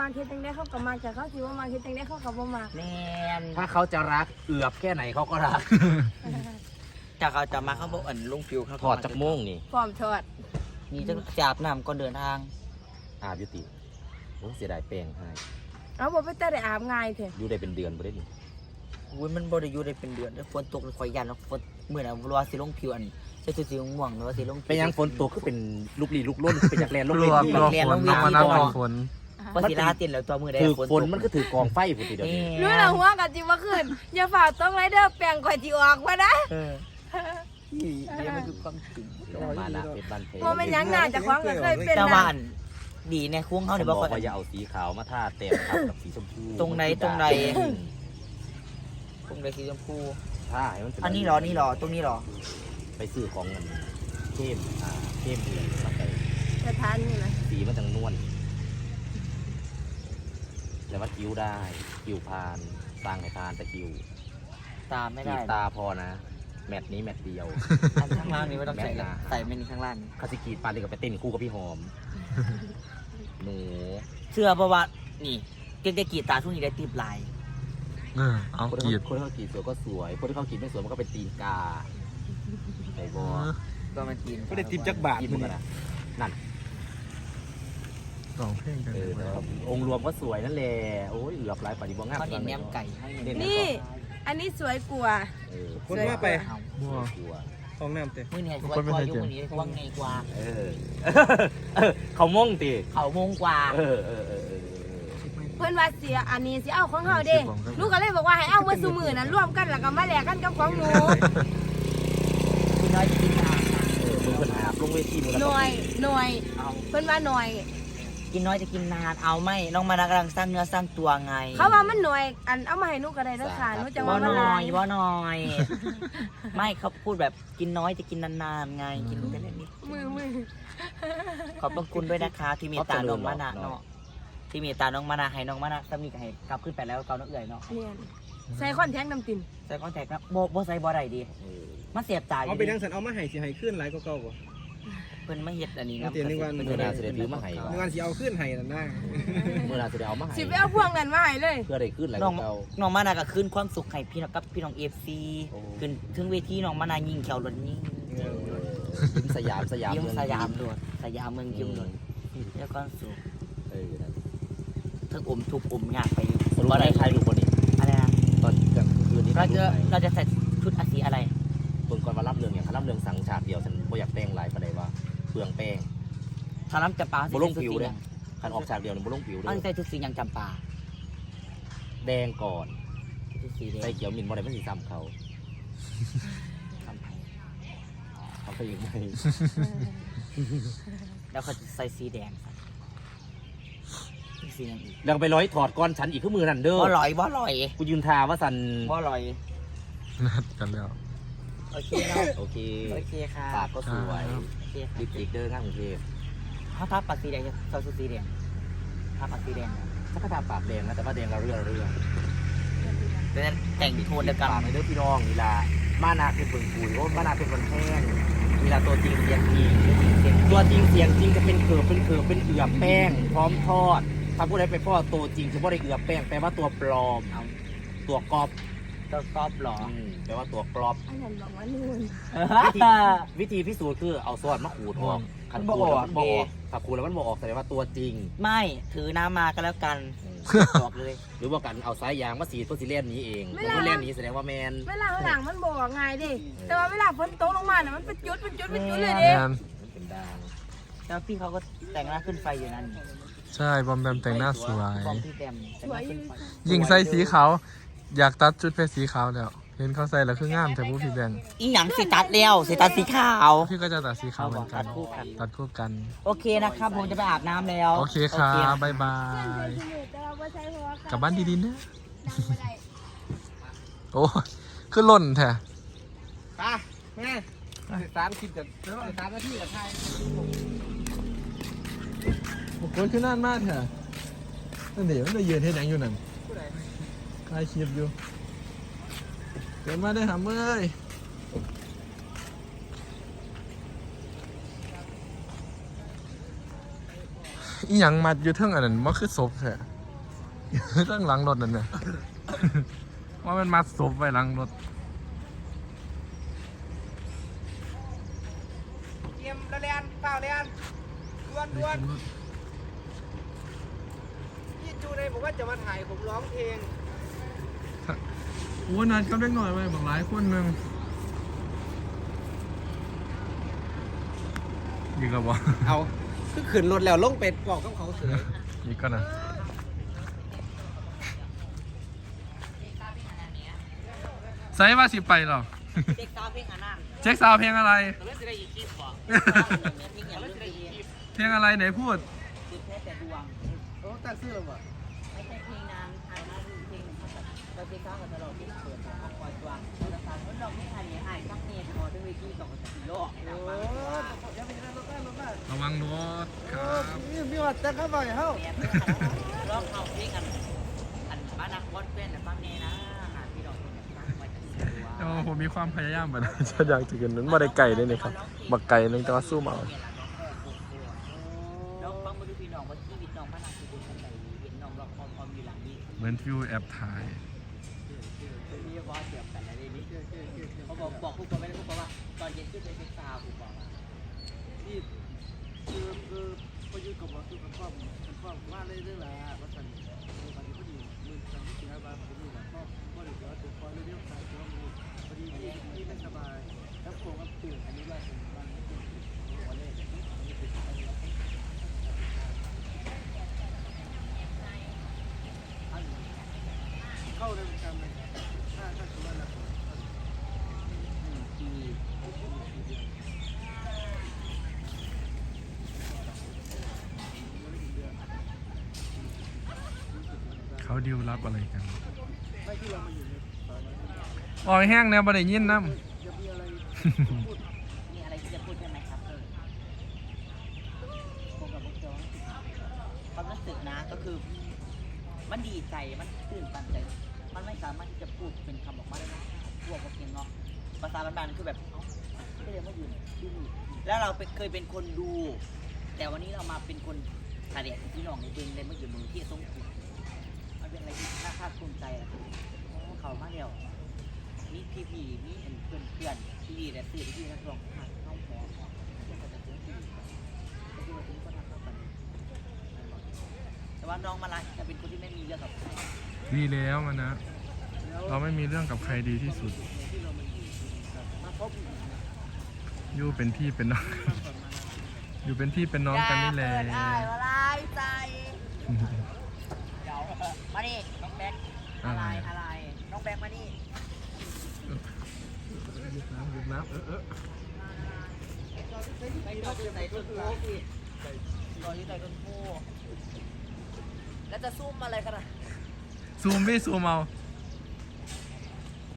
มาเฮ็ดจังได้เขาก็มาจากเขาสิว่ามาเฮ็ดจังได้เขาก็บ่มาแมนถ้าเขาจะรักเอือบแค่ไหนเขาก็รัก จากเขาจะมาเขาบอกอันลุงฟิวเขาถอดจากโม่งนี่พร้อมทอดนี่จะจับน้ำก่อนเดินทางอาบยุติโอ้เสียดายแป้งให้เอาบ่ไปแต่ได้อาบง่ายแท้อยู่ได้เป็นเดือนบ่ได้นี่อุ้ยมันบริยุได้เป็นเดือนแล้วฝนตกคอยยันแล้วฝนเมื่อน่ะรัวาสิลงผิวอันใช่สีม่วงหรือว่าสีลงผิวเป็นยังฝนตกคือเป็นลูกหลีลูกล้นคือเป็นจากแลนลูกกลัเล่วนกลัวเรียนฝโรนงเรียน้นองมานั่งรอฝน ว่าสีลาตินแล้วตัวมือได้คือฝนฝนมันก็ถือกองไฟผู้ติเดียวนี่นี้รู้แล้วหัวก็สิบ่ขึ้นอย่าฝากต้องไรเด้อแป้งข่อยสิออกมานะเออนี่นี่มันคือความจริงมานะเป็นบ้านเพบ่แม่นหยังน่าจะของก็เคยเป็นแต่นะว่าอันดีในคุ้งเขาเขาเนี่ยบบออกกว่าว่าอย่าเอาสีขาวมาทาแต้มทับกับสีชมพูตรงไหนตรงไหนอืมตรงใดสีชมพูถ้าให้มันเป็อันนี้เหรอนี่เหรอตรงนี้เหรอ ไปซื้อของเงินเข้มอ่าเข้มเลยมาใส่สถานนี่นะสีมันจังนวล แล้วว่าคิ้วได้คิ้วพานสร้างให้พานแต่คิ้วตามไม่ขีได้ดตาพอนะ แมตช์นี้แมตช์เดียว อันข้างล่างนี่ไม่ต้องใส่แม่แล้วนะใส่ไม่นี่ข้างล่างนี่คาสิกีดปานเลยกับไปเต้นคู่กับพี่หอม หนูเสื้อเพราะว่านี่เกงเกกีตาช่วงนี้ได้ติบลาย เออเอาคนกรีที่ดเขาคนที่เขากรีดสวยก็สวย คนที่เขากรีดไม่สวยมันก็เป็นตีนกาไอ้บอก็มันกินก็ได้ติมจักบาทกินมื้หอมดนี้นะนั่น สองเพลงกันเอเลอยแต่ว่าองค์รวมก็สวยนั่นแหละโอ้ยเหลือบหลายปฏิบัติงามเขาเน้นแนมไก่ให้เน้นนี่ อันนี้สวยกว่าเออคนว่าไปเอาบัวกลัวห้องน้ำเต็มมือนี่ให้กว่ายุคนี้กว่างไงกว่าเออเออเขาม่งตีเขามงกว่าเออเออเออเออเพิ่นว่าเสียอันนี้สิเอาของเฮาเด้ลูกก็เลยบอกว่าให้เอามาซุมื้อนั้นรวมกันแล้วก็มาแลกกันกับของหนูพี่น้อยกินนานเออมึงเป็นหาบลงเวทีมึงแล้วหก็น่อยหน่อยเอาเพิ่นว่าหน่อย กินน้อยจะกินนานเอาไม่น้องมานากำลังสร้างเนื้อสร้างตัวไงเขาว่ามันหน่อยอันเอามาให้หนูก็ได้เด้อค่ะหนูจะว่าว่ามันน้หอลายยว่าน้อย ไม่เขาพูดแบบกินน้อยจะกินนานๆไงกินแต่เล็กนิดมือมือขอบพระคุณด้วยนะคะที่มีตาน้องมานะเนาะที่มีตาน้องมานะให้น้องมานะสามีก็ให้กลับขึ้นไปแล้วเกาน้องเอื่อยเนาะเนี่ยใส่คอนแทคน้ำติ่มใส่คอนแทคนะโบโบใส่บอได้ดีเออมาเสียบตาอเอายู่ไปยังสันเอามาให้สิให้ขึ้นหลายก็เก่ากว่า เพิ่นไม่เฮ็ดอันนี้นะเอาเตียงนึงวันเมื่อนาจะได้ถือมาให้ในวันสิเอาขึ้นให้นั่นนะเมื่อนาจะได้เอามาให้สิไปเอาพวงนั้นมาให้เลยเพื่อได้ขึ้นอะไรน้องเราน้องมานะก็ขึ้นความสุขให้พี่น้องกับพี่น้องเอฟซีโอ้ขึ้นถึงเวทีน้องมานะยิงแขวรถยิงเออยิ้มสยามสยามยิ้มเมืองสยามด้วยสยามเมืองยิ้มเลยแล้วก็สุขเออนั่นทั้งอมทุกอมยากไปสรุปว่าได้ใครดูคนนี้อะไรนะตอนกลางคืนนี้เราจะเราจะใส่ชุดอาสีอะไรเบิ่งก่อนมารับเรื่องอย่างถ้ารับเรื่องสังฉากเดียวฉันบ่อยากแป้งหลายประเดี๋ยวว่าเปลืองแป้งถ้าน้ำจำปาบ่ลงผิวเด้คันออกฉากเดียวนี่บ่ลงผิวเลมันยใส่ชุดสีอย่างจำปาแดงก่อนชุดสีแดงใส่เขียวมินบ่ได้มันสิซ้ำเขาทำไทยเขาไปอีกไหมแล้วเขาจะใส่สีแดงใส่สีอย่างอีกแล้วไปร้อยถอดก่อนฉันอีกคือมือนั่นเด้อบ่ลอยบ่ลอยกูยืนทาว่าสันบ่ลอยนัดกันแล้ว โอเคเนาะโอเคโอเคค่ะปากก็สวยครับโอเคลิปสติกเด้อข้างกรุงเทพถ้าทับปากสีแดงจะใส่ชุดสีแดงถ้าปากสีแดงนะถ้าก็ทาปากแดงนะแต่ว่าแดงเราเรื่องเรื่องแต่แต่งโทนเดียวกันปากในเด้อพี่น้องนี่ล่ะมานาเป็นเบิ่งปุ๋ยโอ้มานาเป็นคนแห้งนี่ล่ะตัวจริงเสียงจริงตัวจริงเสียงจริงจะเป็นเขือบเป็นเขือบเป็นเอือบแป้ง พร้อมทอดถ้าผู้ใดไปพ่อตัวจริงจะบ่ได้เอือบแป้งแปลว่าตัวปลอมเอาตัวกรอบ ตัวกอบหรออืมแปลว่าตัวกรอบ อันนั้นบอกว่านู่นวิธี วิธีพิสูจน์คือเอาซอสมาขูดออกขันขูดแล้วมันบออกถ้าขูดแล้วมันบออกแสดงว่าตัวจริงไม่ถือน้ำมาก็แล้วกันอืมบอกเลย หรือว่ากันเอาสายยางมาสีดเพื่อสีเล่นนี้เองเพื่อเล่นนี้แสดงว่าแมนเวลาข้างหลังมันบอกง่ายดิ แต่ว่าเวลาฝนตกลงมาน่ะมันเป็นจุดเป็นจุดเป็นจุดเลยเด้งานมันเป็นด่างแล้วพี่เขาก็แต่งหน้าขึ้นไฟอยู่นั่นใช่บอมแบมแต่งหน้าสวย บอมพี่แบมแต่งหน้าขึ้นไฟยิงใส่สีขาว อยากตัดชุดเพชรสีขาวแล้วเห็นเขาใส่แล้วคืองามแต่ผู้พี่แบงอีหยังสีตัดเลี้ยวสีตัดสีขาว พี่ก็จะตัดสีขาวเหมือนกัน ตัดคู่กัน ตัดคู่กัน โอเคนะครับผมจะไปอาบน้ำแล้วโอเคครับโอบ๊ายบาเพื่อนยใช้ที่นี่แต่เราบ่ใช้เพราะว่ากลับบ้านดีๆนะนั่งบ่ได้โอ้ขึ้นล่นแท้ไปแม่สามสิบกับสามนาทีกับไทยโอ้โหขึ้นนานมากแท้นั่นเดี๋ยวมันจะยืนเฮ็ดหยังอยู่นั่น คลายคลิปอยู่เกิดมาได้หำเอ้ยอีหยังมัดอยู่เทิงอันนั้นมันคือศพแท้เทิงหลังรถนั่นน่ะว่ามันมัดศพไว้หลังรถเตรียมแล้วเรียนเปล่าเรียนดวนดวนพี่จูเลยบอกว่าจะมาถ่ายผมร้องเพลง โอ้นัดกับเล็กหน่อยไว้บอกหลายคนหนึงอีกแล้วบ่เอาคือขึ้นรถแล้วลงเป็ดบอกกับเขาเสืออีกก็นะใส่ว่าสิไปหรอเด็กสาวเพลงอันนั้นเช็คซาวด์เพลงอะไรแต่เรื่องจะได้อีกคลิปบอกเพลงอย่างเรื่องจะได้อีกคลิปเพลงอะไรไหนพูดสุดแท้แต่ดวงโอ้แต่เสื้อว่ะ ไม่ใช่เพลงนานอันนั้นเพลงเราเพลงสร้างกันตลอดที่เปิดของคอยตัวเราสามคนเราไม่ทันเนี่ยไอ้ซักเนตพอด้วยเวทีต่อจากโลกโอ้ยังไม่ได้รถได้รถได้ระวังรถครับนี่มีวัดแต่เข้าไปเฮ้าร้องเอาเพลงอันอันบ้านนักวอดเป็นแต่ฟังเนนะพี่ดอกคนฟังไว้จากตัวแต่ผมมีความพยายามแบบนั้นฉันอยากจะกินนั้นมาได้ไก่ด้วยนี่ครับบักไก่นึงแต่ว่าสู้มาเอา เหมือนฟิวแอบถ่ายมีว่าเสียบกันอะไรนี่เขาบอกบอกผู้คนไม่ได้ผู้คนว่าตอนเย็นขึ้นไปเป็นซาวผู้บอกว่าที่คือคือพอยืนกับว่าคือกับครอกับครอว่าเลยเรื่องละว่าสันคือตอนนี้พอดีมือสันที่แล้วบ้านผมอยู่กับพ่อพ่อเด็กว่าตัวพ่อเรื่องการตัวมือพอดีที่ที่ไม่สบายแล้วโคก็ตื่นอันนี้ว่าเป็นบ้านไม่เป็นหัวเล่ เข้าในวงการเลยถ้าถ้าสมมติเราทีวีเขาดิวรับอะไรกันไม่ที่เรามาอยู่ในตอนนี้ออกแห้งแนวบ่ได้ยินน้จะมีอะไรพูดมีอะไรที่จะพูดใช่ไหมครับเออผมกับพวกเจ้าความรู้สึกนะก็คือ มันดีใจมันตื่นตันใจ พูดเป็นคำออกมาได้นะพวกกับเพียงเนาะภาษาบ้านๆคือแบบเอ้าไม่ได้มาอยู่ที่นี่แล้วเราเป็นเคยเป็นคนดู แต่วันนี้เรามาเป็นคนถ่าเด็กพี่น้องในเองเลยมาอยู่เมืองที่ทรงขุนมันเป็นอะไรที่น่าภาคภูมิใจนะเขามาเดียวมีพี่พี่ๆมีเพื่อนเพื่อนพี่และสื่อที่นักร้องทางเข้อเพื่อนเจอที่ก็คือวันนี้ก็ทำเข้าไปแต่ว่าน้องมาลัยจะเป็นคนที่ไม่มีเรื่องกับใครดีแล้วมันนะ เราไม่มีเรื่องกับใครดีที่สุดมาพบอีกอยู่เป็นพี่เป็นน้อง อยู่เป็นพี่เป็นน้องกันนี่แหละอย่าเปิดอ้ายมาลายใจเดี๋ยวมานี่น้องแบ็คอะไรอะไรน้องแบ็คมานี่หยุดน้ำหยุดน้ำเออเออไปต่อที่ไหนต้นโพพี่ต่อที่ไหนต้นโพแล้วจะซุ่มอะไรกันอะซูมพี่ซูมเอาซ